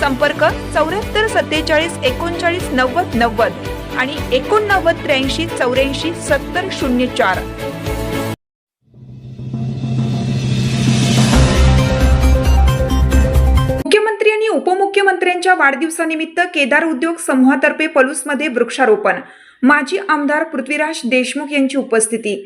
संपर्क चौऱ्याहत्तर सत्तेचाळीस एकोणचाळीस नव्वद नव्वद आणि एकोणनव्वद त्र्याऐंशी चौऱ्याऐंशी सत्तर शून्य चार. मुख्यमंत्री आणि उपमुख्यमंत्र्यांच्या वाढदिवसानिमित्त केदार उद्योग समूहातर्फे पलूसमध्ये वृक्षारोपण. माजी आमदार पृथ्वीराज देशमुख यांची उपस्थिती.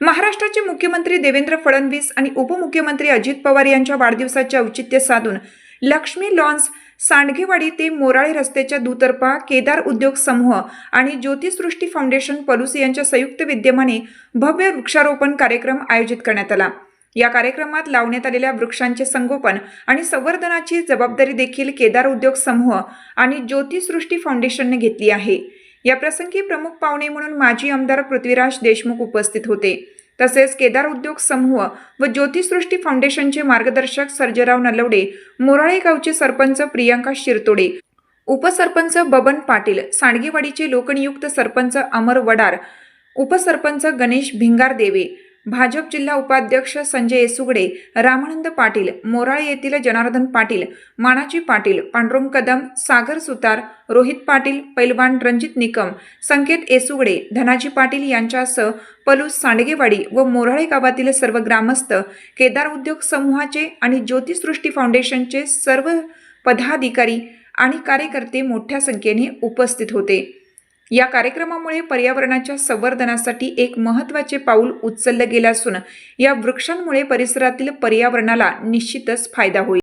महाराष्ट्राचे मुख्यमंत्री देवेंद्र फडणवीस आणि उपमुख्यमंत्री अजित पवार यांच्या वाढदिवसाचे औचित्य साधून लक्ष्मी लॉन्स सांडगेवाडी ते मोराळे रस्त्याच्या दुतर्फा केदार उद्योग समूह आणि ज्योतिसृष्टी फाउंडेशन पलुसी यांच्या संयुक्त विद्यमाने भव्य वृक्षारोपण कार्यक्रम आयोजित करण्यात आला. या कार्यक्रमात लावण्यात आलेल्या वृक्षांचे संगोपन आणि संवर्धनाची जबाबदारी देखील केदार उद्योग समूह आणि ज्योतिसृष्टी फाउंडेशनने घेतली आहे. या प्रसंगी प्रमुख पाहुणे म्हणून माजी आमदार पृथ्वीराज देशमुख उपस्थित होते. तसेच केदार उद्योग समूह व ज्योतिसृष्टी फाउंडेशनचे मार्गदर्शक सर्जराव नलवडे मोराळे गावचे सरपंच प्रियांका शिरतोडे उपसरपंच बबन पाटील सांडगेवाडीचे लोकनियुक्त सरपंच अमर वडार उपसरपंच गणेश भिंगार देवे भाजप जिल्हा उपाध्यक्ष संजय येसुगडे रामानंद पाटील मोराळे येथील जनार्दन पाटील मानाजी पाटील पांडुरंग कदम सागर सुतार रोहित पाटील पैलवान रणजित निकम संकेत येसुगडे धनाजी पाटील यांच्यासह पलूस सांडगेवाडी व मोराळे गावातील सर्व ग्रामस्थ केदार उद्योग समूहाचे आणि ज्योतिसृष्टी फाउंडेशनचे सर्व पदाधिकारी आणि कार्यकर्ते मोठ्या संख्येने उपस्थित होते. या कार्यक्रमामुळे पर्यावरणाच्या संवर्धनासाठी एक महत्त्वाचे पाऊल उचललं गेलं असून या वृक्षांमुळे परिसरातील पर्यावरणाला निश्चितच फायदा होईल.